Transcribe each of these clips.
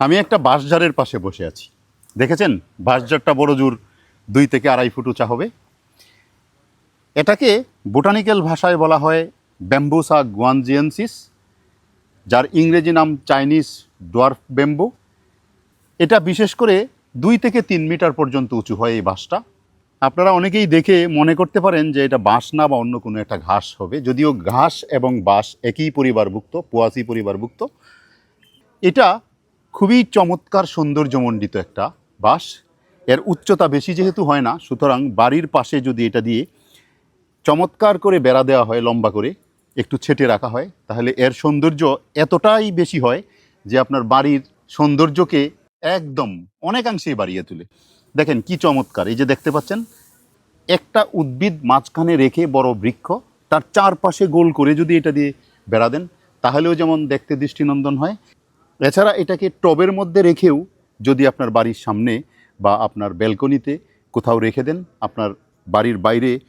আমি একটা বাঁশঝাড়ের পাশে বসে আছি। দেখেছেন? বাঁশঝাড়টা বড় জোর, দুই থেকে আড়াই ফুট উঁচা হবে। এটাকে বোটানিক্যাল ভাষায় বলা হয় ব্যাম্বুসা গুয়ানজিয়েন্সিস, যার ইংরেজি নাম চাইনিজ ডোয়ার্ফ ব্যাম্বু। এটা বিশেষ করে দুই থেকে তিন মিটার পর্যন্ত উঁচু হয় এই বাঁশটা। আপনারা অনেকেই দেখে মনে করতে পারেন যে এটা বাঁশ না বা অন্য কোনো একটা ঘাস হবে। যদিও ঘাস এবং বাঁশ একই পরিবারভুক্ত, পোয়াসি পরিবারভুক্ত। এটা খুবই চমৎকার সৌন্দর্যমণ্ডিত একটা বাঁশ এর উচ্চতা বেশি যেহেতু হয় না, সুতরাং বাড়ির পাশে যদি এটা দিয়ে চমৎকার করে বেড়া দেওয়া হয়, লম্বা করে, একটু ছেটে রাখা হয়, তাহলে এর সৌন্দর্য এতটাই বেশি হয় যে আপনার বাড়ির সৌন্দর্যকে একদম অনেকাংশেই বাড়িয়ে তোলে। দেখেন কি চমৎকার, এই যে দেখতে পাচ্ছেন, একটা উদ্ভিদ মাঝখানে রেখে বড় বৃক্ষ, তার চারপাশে গোল করে যদি এটা দিয়ে বেড়া দেন, তাহলেও যেমন দেখতে দৃষ্টিনন্দন হয়। এছাড়া এটাকে টবের মধ্যে রেখেও যদি আপনার বাড়ির সামনে বা আপনার ব্যালকনিতে কোথাও রেখে দেন, আপনার বাড়ির বাইরে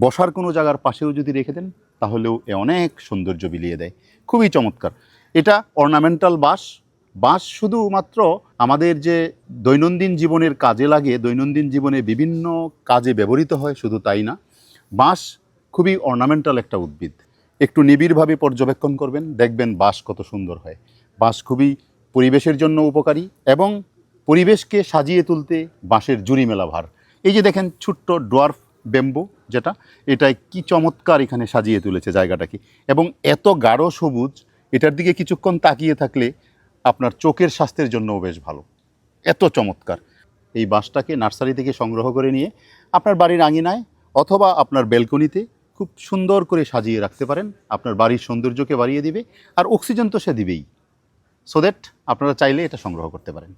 বসার কোনো জায়গার পাশেও যদি রেখে দেন, তাহলেও এ অনেক সৌন্দর্য বিলিয়ে দেয়। খুবই চমৎকার। এটা অর্নামেন্টাল বাঁশ। বাঁশ শুধুমাত্র আমাদের যে দৈনন্দিন জীবনের কাজে লাগে, দৈনন্দিন জীবনে বিভিন্ন কাজে ব্যবহৃত হয়, শুধু তাই না, বাঁশ খুবই অর্নামেন্টাল একটা উদ্ভিদ। একটু নিবিড়ভাবে পর্যবেক্ষণ করবেন, দেখবেন বাঁশ কত সুন্দর হয়। বাঁশ খুবই পরিবেশের জন্য উপকারী এবং পরিবেশকে সাজিয়ে তুলতে বাঁশের জুড়ি মেলা ভার। এই যে দেখেন ছোট্ট ডোয়ার্ফ বেম্বু যেটা এটাই কি চমৎকার এখানে সাজিয়ে তুলেছে জায়গাটাকে এবং এত গাঢ় সবুজ, এটার দিকে কিছুক্ষণ তাকিয়ে থাকলে আপনার চোখের স্বাস্থ্যের জন্যও বেশ ভালো। এত চমৎকার। এই বাঁশটাকে নার্সারি থেকে সংগ্রহ করে নিয়ে আপনার বাড়ির আঙিনায় অথবা আপনার বেলকনিতে খুব সুন্দর করে সাজিয়ে রাখতে পারেন। আপনার বাড়ির সৌন্দর্যকে বাড়িয়ে দিবে, আর অক্সিজেন তো সে দিবেই। সো দ্যাট আপনারা চাইলে এটা সংগ্রহ করতে পারেন।